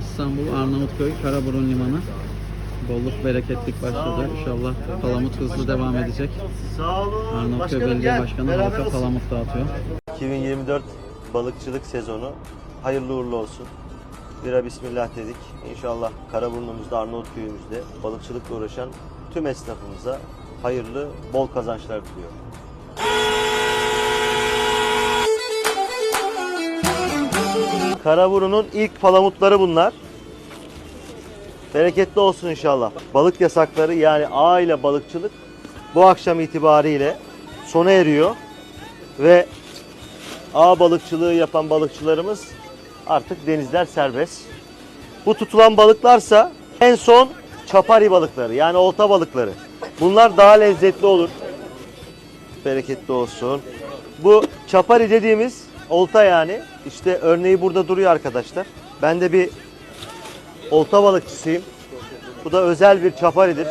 İstanbul Arnavutköy Karaburun Limanı. Bolluk bereketlik başladı. İnşallah palamut hızlı devam edecek. Sağ olun. Arnavutköy Belediye. Başkanı halka palamut dağıtıyor. 2024 balıkçılık sezonu hayırlı uğurlu olsun. Bira bismillah dedik. İnşallah Karaburun'umuzda, Arnavutköy'ümüzde balıkçılıkla uğraşan tüm esnafımıza hayırlı, bol kazançlar diliyorum. Karaburun'un ilk palamutları bunlar. Bereketli olsun inşallah. Balık yasakları yani aile balıkçılık bu akşam itibariyle sona eriyor ve ağ balıkçılığı yapan balıkçılarımız artık denizler serbest. Bu tutulan balıklarsa en son çapari balıkları yani olta balıkları. Bunlar daha lezzetli olur. Bereketli olsun. Bu çapari dediğimiz olta yani. İşte örneği burada duruyor arkadaşlar. Ben de bir olta balıkçısıyım. Bu da özel bir çaparidir.